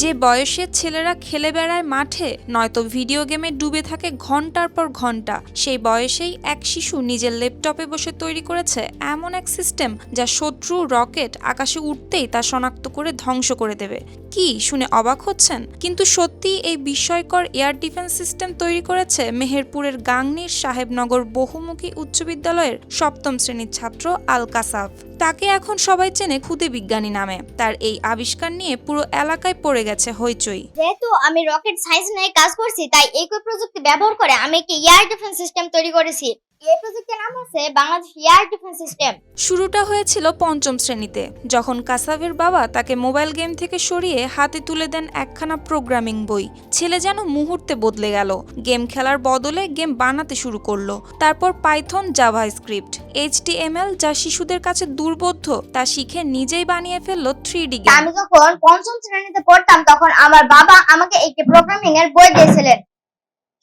যে বয়সের ছেলেরা খেলে বেড়ায় মাঠে, নয়তো ভিডিও গেমে ডুবে থাকে ঘণ্টার পর ঘণ্টা। সেই বয়সেই এক শিশু নিজের ল্যাপটপে বসে তৈরি করেছে এমন এক সিস্টেম যা শত্রু রকেট আকাশে উঠতেই তা শনাক্ত করে ধ্বংস করে দেবে। কি, শুনে অবাক হচ্ছেন? কিন্তু সত্যি এই বিস্ময়কর এয়ার ডিফেন্স সিস্টেম তৈরি করেছে মেহেরপুরের গাংনীর সাহেবনগর বহুমুখী উচ্চ বিদ্যালয়ের সপ্তম শ্রেণির ছাত্র আল কাসাফ। তাকে এখন সবাই চেনে খুদে বিজ্ঞানী নামে। তার এই আবিষ্কার নিয়ে পুরো এলাকায় পড়ে গেছে হইচই। যেহেতু আমি রকেট সায়েন্স নিয়ে কাজ করছি, তাই একই প্রযুক্তি ব্যবহার করে আমি একটি এয়ার ডিফেন্স সিস্টেম তৈরি করেছি। এই প্রযুক্তির নাম হচ্ছে বাংলাদেশ এয়ার ডিফেন্স সিস্টেম। শুরুটা হয়েছিল পঞ্চম শ্রেণীতে যখন কাসাভের বাবা তাকে মোবাইল গেম থেকে সরিয়ে হাতে তুলে দেন একখানা প্রোগ্রামিং বই। ছেলে যেন মুহূর্তে বদলে গেল। গেম খেলার বদলে গেম বানাতে শুরু করল। তারপর পাইথন জাভা স্ক্রিপ্ট এইচটিএমএল যা শিশুদের কাছে দুর্বোধ্য তা শিখে নিজেই বানিয়ে ফেলল থ্রি ডি গেম। আমি যখন পঞ্চম শ্রেণীতে পড়তাম তখন আমার বাবা আমাকে একটি প্রোগ্রামিং এর বই দিয়েছিলেন।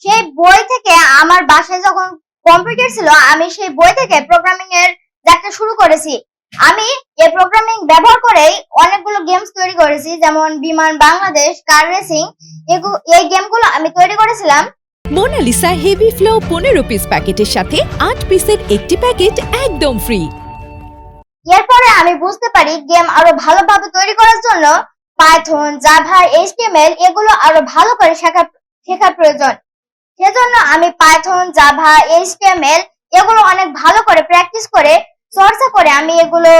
সেই বই থেকে আমার বাসায় কম্পিউটার ছিল আমি সেই বই থেকে প্রোগ্রামিং এর যাত্রা শুরু করেছি। আমি এই প্রোগ্রামিং ব্যবহার করেই অনেকগুলো গেমস তৈরি করেছি যেমন বিমান বাংলাদেশ কার রেসিং এই গেমগুলো আমি তৈরি করেছিলাম। মোনালিসা হেভি ফ্লো পনেরো পিস প্যাকেটের সাথে আট পিসের একটি প্যাকেট একদম ফ্রি এরপরে আমি বুঝতে পারি গেম আরও ভালোভাবে তৈরি করার জন্য পাইথন জাভা এইচটিএমএল এগুলো আরও ভালো করে শেখা শেখা প্রয়োজন। সেজন্য আমি পাইথন জাভা এইচটিএমএল এগুলো অনেক ভালো করে প্র্যাকটিস করে চর্চা করে আমি এগুলো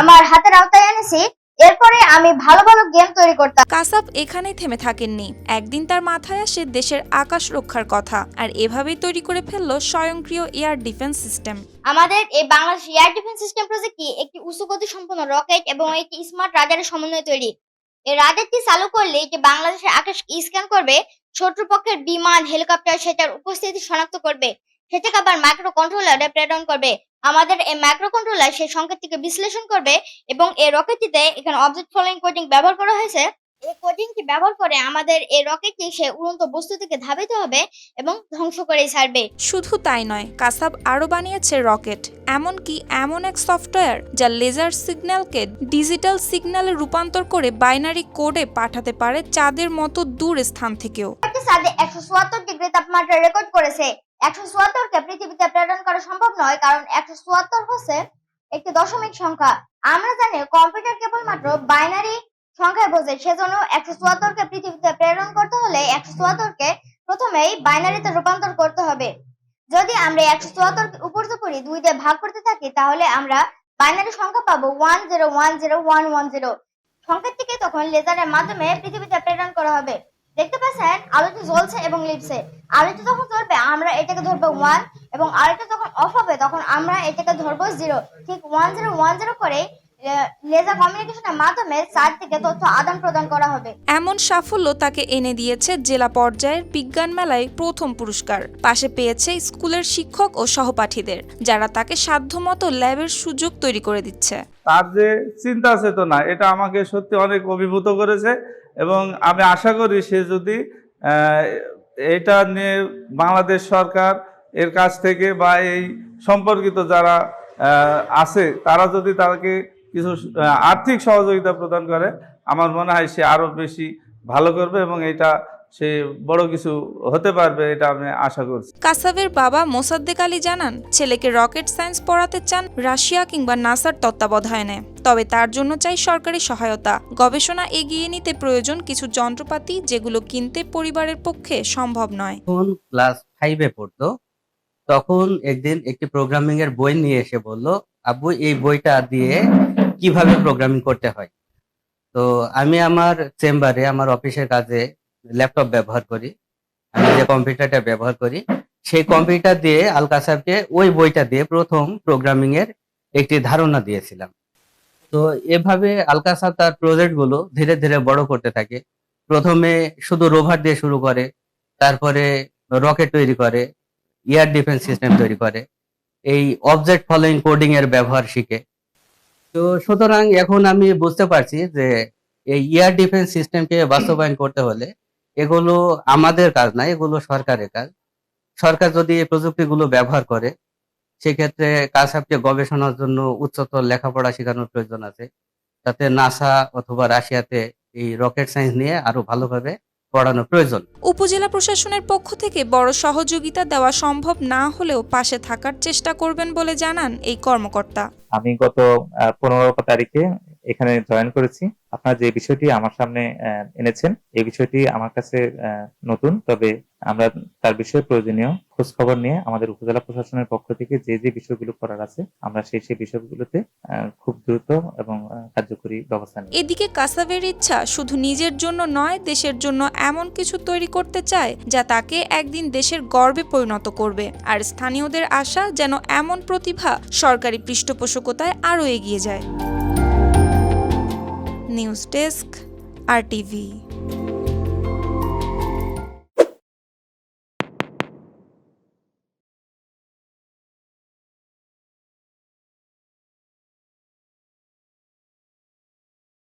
আমার হাতের আওতায় এনেছি। এরপরে আমি ভালো ভালো গেম তৈরি করতাম। কাসাব এখানেই থেমে থাকেননি। একদিন তার মাথায় আসে দেশের আকাশ রক্ষার কথা আর এভাবেই তৈরি করে ফেলল স্বয়ংক্রিয় এয়ার ডিফেন্স সিস্টেম। আমাদের এই বাংলাদেশ এয়ার ডিফেন্স সিস্টেম প্রজেক্টটি একটি উঁচু গতি সম্পন্ন রকেট এবং একটি স্মার্ট রাডারের সমন্বয়ে তৈরি। এই রাডারটি চালু করলে এটি বাংলাদেশের আকাশ স্ক্যান করবে শত্রুপক্ষের বিমান, হেলিকপ্টার সেটার উপস্থিতি শনাক্ত করবে। সেটাকে আবার মাইক্রো কন্ট্রোলারে প্রেরণ করবে। আমাদের এই মাইক্রো কন্ট্রোলার সেই সংকেতটিকে বিশ্লেষণ করবে এবং এই রকেটটিতে এখানে অবজেক্ট ফলোয়িং কোডিং ব্যবহার করা হয়েছে। এই কোডিংটি ব্যবহার করে আমাদের এই রকেটটি সে উড়ন্ত বস্তু থেকে ধাবিত হবে এবং ধ্বংস করে ছাড়বে। শুধু তাই নয় কাসাব আরও বানিয়েছে রকেট এমনকি এমন এক সফটওয়্যার যা লেজার সিগন্যালকে ডিজিটাল সিগন্যালে রূপান্তর করে বাইনারি কোডে পাঠাতে পারে চাঁদের মতো দূর স্থান থেকেও। চাঁদে একশো চুয়াত্তর ডিগ্রি তাপমাত্রা রেকর্ড করেছে। একশো চুয়াত্তরকে পৃথিবীতে প্রেরণ করা সম্ভব নয় কারণ একশো চুয়াত্তর হচ্ছে একটি দশমিক সংখ্যা। আমরা জানি কম্পিউটার কেবলমাত্র বাইনারি সংখ্যায় বোঝে সেজন্য একশো চুয়াত্তরকে পৃথিবীতে প্রেরণ করতে হলে একশো চুয়াত্তরকে প্রথমেই বাইনারিতে রূপান্তর করতে হবে। যদি আমরা একশো চুয়াত্তর উপর্য করি, দুই দিয়ে ভাগ করতে থাকি, তাহলে আমরা বাইনারি সংখ্যা পাবো one zero one zero one one zero. সংকেতটিকে তখন লেজারের মাধ্যমে পৃথিবীতে প্রেরণ করা হবে। দেখতে পাচ্ছেন, আলোটি জ্বলছে এবং লিপছে। আলোটি যখন জ্বলবে, আমরা এটাকে ধরবো ওয়ান এবং আলোটা যখন অফ হবে, তখন আমরা এটাকে ধরবো জিরো। ঠিক ওয়ান জিরো ওয়ান জিরো করে লেজার কমিউনিকেশনের মাধ্যমে চার থেকে তথ্য আদান প্রদান করা হবে। এমন সাফল্য তাকে এনে দিয়েছে জেলা পর্যায়ের বিজ্ঞান মেলায় প্রথম পুরস্কার। পাশে পেয়েছে স্কুলের শিক্ষক ও সহপাঠীদের যারা তাকে সাধ্যমতো ল্যাবের সুযোগ তৈরি করে দিচ্ছে। তার যে চিন্তা চেতনা এটা আমাকে সত্যি অনেক অভিভূত করেছে এবং আমি আশা করি সে যদি এটা নিয়ে বাংলাদেশ সরকার এর কাছ থেকে বা এই সম্পর্কিত যারা আছে তারা যদি তাকে কিছু আর্থিক সহযোগিতা প্রদান করে। আমার মনে হয় সে আরও বেশি ভালো করবে এবং এটা সে বড় কিছু হতে পারবে এটা আমি আশা করছি। কাসাবের বাবা মোসাদ্দেক আলী জানান ছেলেকে রকেট সায়েন্স পড়াতে চান রাশিয়া কিংবা নাসার তত্ত্বাবধানে। তবে তার জন্য চাই সরকারি সহায়তা। গবেষণা এগিয়ে নিতে প্রয়োজন কিছু যন্ত্রপাতি যেগুলো কিনতে পরিবারের পক্ষে সম্ভব নয়। যখন ক্লাস ফাইভে পড়তো তখন একদিন একটি প্রোগ্রামিং এর বই নিয়ে এসে বলল আব্বু এই বইটা দিয়ে কীভাবে প্রোগ্রামিং করতে হয়? তো আমি আমার চেম্বারে, আমার অফিসের কাজে ল্যাপটপ ব্যবহার করি। আমি যে কম্পিউটারটা ব্যবহার করি, সেই কম্পিউটার দিয়ে আলকা সাহেবকে ওই বইটা দিয়ে প্রথম প্রোগ্রামিং এর একটি ধারণা দিয়েছিলাম। তো এভাবে আলকা সাহেব তার প্রজেক্টগুলো ধীরে ধীরে বড় করতে থাকে। প্রথমে শুধু রোভার দিয়ে শুরু করে, তারপরে রকেট তৈরি করে এয়ার ডিফেন্স সিস্টেম তৈরি করে। এই অবজেক্ট ফলোইং কোডিং এর ব্যবহার শিখে। তো সুতরাং এখন আমি বুঝতে পারছি যে এই এয়ার ডিফেন্স সিস্টেমকে বাস্তবায়ন করতে হলে এগুলো আমাদের কাজ না, এগুলো সরকারের কাজ। সরকার যদি এই প্রযুক্তিগুলো ব্যবহার করে, সেক্ষেত্রে কাসাবকে গবেষণার জন্য উচ্চতর লেখাপড়া শেখানোর প্রয়োজন আছে। তাতে নাসা অথবা রাশিয়াতে এই রকেট সায়েন্স নিয়ে আরও ভালোভাবে পড়ানো প্রয়োজন। উপজেলা প্রশাসনের পক্ষ থেকে বড় সহযোগিতা দেওয়া সম্ভব না হলেও পাশে থাকার চেষ্টা করবেন বলে জানান এই কর্মকর্তা। আমি গত পনেরো তারিখে এখানে জয়েন করেছি। আপনারা যে বিষয়টি আমার সামনে এনেছেন, এই বিষয়টি আমার কাছে নতুন। তবে আমরা তার বিষয়ে প্রয়োজনীয় খোঁজ খবর নিয়ে আমাদের উপজেলা প্রশাসনের পক্ষ থেকে যে যে বিষয়গুলো করার আছে, আমরা সেই সেই বিষয়গুলোতে খুব দ্রুত এবং কার্যকরী ব্যবস্থা নিই এদিকে কাসাবের ইচ্ছা শুধু নিজের জন্য নয়, দেশের জন্য এমন কিছু তৈরি করতে চায়, যা তাকে একদিন দেশের গর্বে পরিণত করবে। আর স্থানীয়দের আশা যেন এমন প্রতিভা সরকারি পৃষ্ঠপোষকতায় আরও এগিয়ে যায়। নিউজ ডেস্ক আর টিভি